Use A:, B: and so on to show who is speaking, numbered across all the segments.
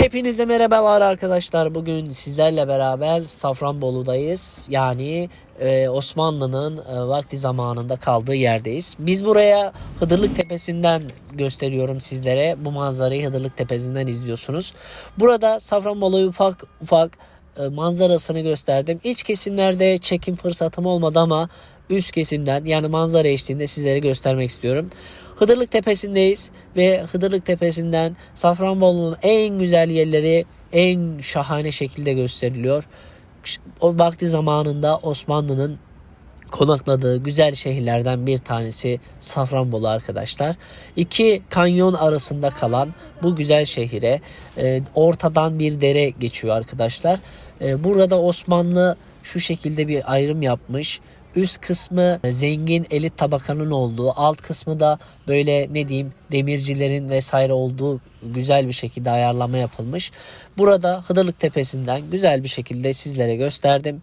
A: Hepinize merhabalar arkadaşlar. Bugün sizlerle beraber Safranbolu'dayız. Yani e, Osmanlı'nın e, vakti zamanında kaldığı yerdeyiz. Biz buraya Hıdırlık Tepesi'nden gösteriyorum sizlere. Bu manzarayı Hıdırlık Tepesi'nden izliyorsunuz. Burada Safranbolu'yu ufak ufak e, manzarasını gösterdim. İç kesimlerde çekim fırsatım olmadı ama üst kesimden yani manzara eşliğinde sizlere göstermek istiyorum. Hıdırlık Tepesi'ndeyiz ve Hıdırlık Tepesi'nden Safranbolu'nun en güzel yerleri en şahane şekilde gösteriliyor. O vakti zamanında Osmanlı'nın konakladığı güzel şehirlerden bir tanesi Safranbolu arkadaşlar. İki kanyon arasında kalan bu güzel şehire e, ortadan bir dere geçiyor arkadaşlar. E, burada Osmanlı şu şekilde bir ayrım yapmış. Üst kısmı zengin elit tabakanın olduğu, alt kısmı da böyle ne diyeyim demircilerin vesaire olduğu güzel bir şekilde ayarlama yapılmış. Burada Hıdırlık Tepesi'nden güzel bir şekilde sizlere gösterdim.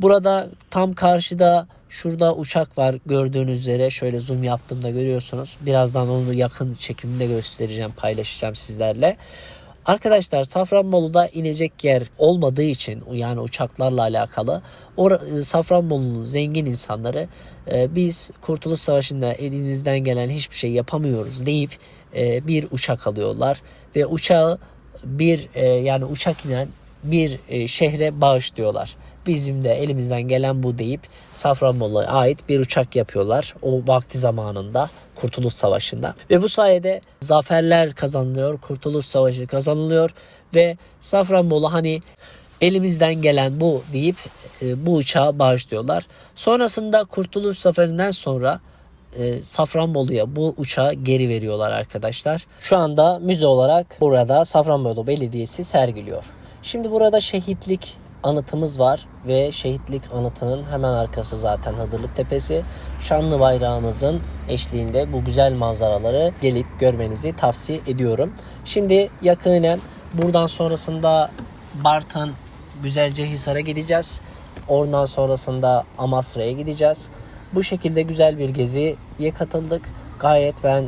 A: Burada tam karşıda şurada uçak var gördüğünüz üzere şöyle zoom yaptığımda görüyorsunuz. Birazdan onu yakın çekiminde göstereceğim paylaşacağım sizlerle. Arkadaşlar Safranbolu'da inecek yer olmadığı için yani uçaklarla alakalı or- Safranbolu'nun zengin insanları e, biz Kurtuluş Savaşı'nda elimizden gelen hiçbir şey yapamıyoruz deyip e, bir uçak alıyorlar ve uçağı bir e, yani uçak inen bir e, şehre bağışlıyorlar. Bizim de elimizden gelen bu deyip Safranbolu'ya ait bir uçak yapıyorlar. O vakti zamanında Kurtuluş Savaşı'nda. Ve bu sayede zaferler kazanılıyor. Kurtuluş Savaşı kazanılıyor. Ve Safranbolu hani elimizden gelen bu deyip e, bu uçağı bağışlıyorlar. Sonrasında Kurtuluş Zaferi'nden sonra e, Safranbolu'ya bu uçağı geri veriyorlar arkadaşlar. Şu anda müze olarak burada Safranbolu Belediyesi sergiliyor. Şimdi burada şehitlik anıtımız var ve şehitlik anıtının hemen arkası zaten Hıdırlık Tepesi. Şanlı bayrağımızın eşliğinde bu güzel manzaraları gelip görmenizi tavsiye ediyorum. Şimdi yakinen buradan sonrasında Bartın Güzelce Hisar'a gideceğiz. Oradan sonrasında Amasra'ya gideceğiz. Bu şekilde güzel bir geziye katıldık. Gayet ben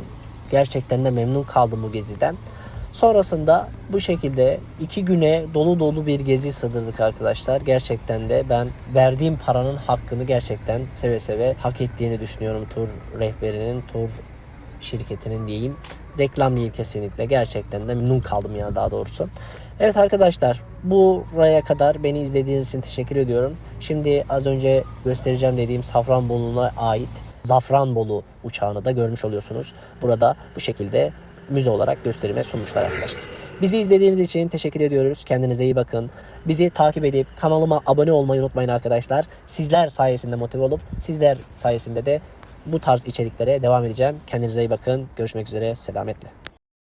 A: gerçekten de memnun kaldım bu geziden. Sonrasında bu şekilde iki güne dolu dolu bir gezi sığdırdık arkadaşlar. Gerçekten de ben verdiğim paranın hakkını gerçekten seve seve hak ettiğini düşünüyorum tur rehberinin, tur şirketinin diyeyim. Reklam değil kesinlikle. Gerçekten de memnun kaldım ya daha doğrusu. Evet arkadaşlar buraya kadar beni izlediğiniz için teşekkür ediyorum. Şimdi az önce göstereceğim dediğim Safranbolu'na ait Zafranbolu uçağını da görmüş oluyorsunuz. Burada bu şekilde müze olarak gösterime sunmuşlar arkadaşlar. Bizi izlediğiniz için teşekkür ediyoruz. Kendinize iyi bakın. Bizi takip edip kanalıma abone olmayı unutmayın arkadaşlar. Sizler sayesinde motive olup sizler sayesinde de bu tarz içeriklere devam edeceğim. Kendinize iyi bakın. Görüşmek üzere. Selametle.